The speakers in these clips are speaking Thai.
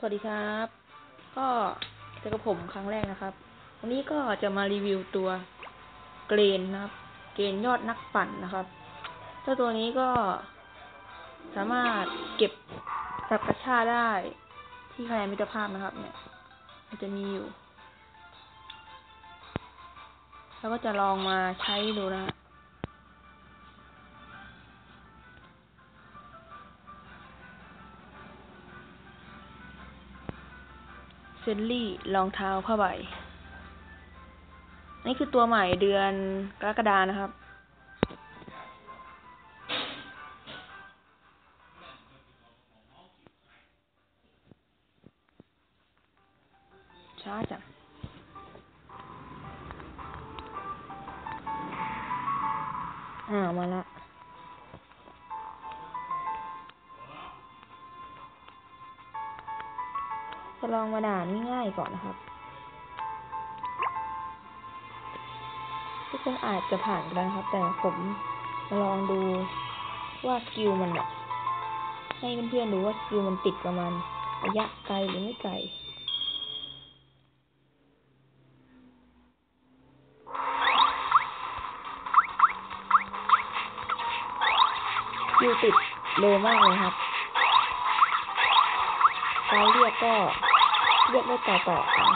สวัสดีครับ ก็เจอกับผมครั้งแรกนะครับ วันนี้ก็จะมารีวิวตัวเกรนนะครับ เกรนยอดนักปั่นนะครับ เจ้าตัวนี้ก็สามารถเก็บสับกระชาได้ที่คะแนนมิตรภาพนะครับ เนี่ย มันจะมีอยู่ แล้วก็จะลองมาใช้ดูนะ เฟลลี่รองเท้าผ้าใบ นี่คือตัวใหม่เดือนกรกฎานะครับ ช้าจังอ่ามาละ จะลองมาด่านง่ายๆก่อนนะครับ ทุกคนอาจจะผ่านกันแล้วนะครับ แต่ผมมาลองดูว่าสกิลมันอะให้เพื่อนๆดูว่าสกิลมันติดประมาณระยะไกลหรือไม่ไกลสกิลติดเร็วมากเลยครับ การเรียกก็เรียกได้ต่อต่อกัน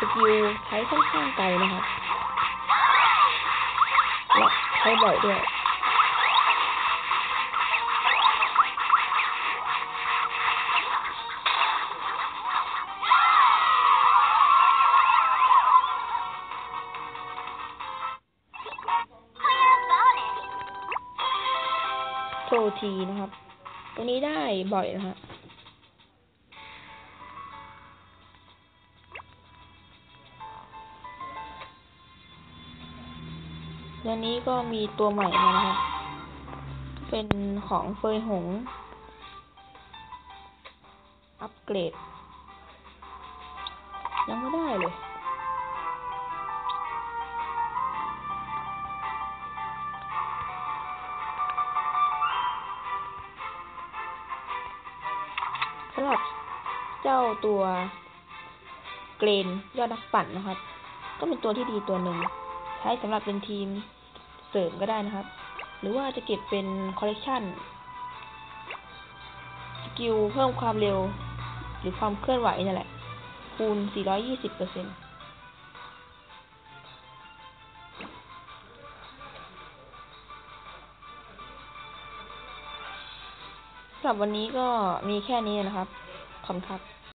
สกิลใช้ค่อนข้างไกลนะครับและใช้บ่อยด้วย โททีนะครับ ตัวนี้ได้บ่อยนะฮะเดือนนี้ก็มีตัวใหม่มานะครับ เป็นของเฟยหง อัปเกรด ยังไม่ได้เลยำหรับเจ้าตัวเกรนยอดนักปั่นนะครับ ก็เป็นตัวที่ดีตัวหนึ่งใช้สำหรับเป็นทีมเสริมก็ได้นะครับ หรือว่าจะเก็บเป็นคอลเลกชันสกิลเพิ่มความเร็ว หรือความเคลื่อนไหวนี่แหละ คูณ 420เปอร์เซ็นต์ หรับวันนี้ก็มีแค่นี้นะครับ ขอบคุณครับ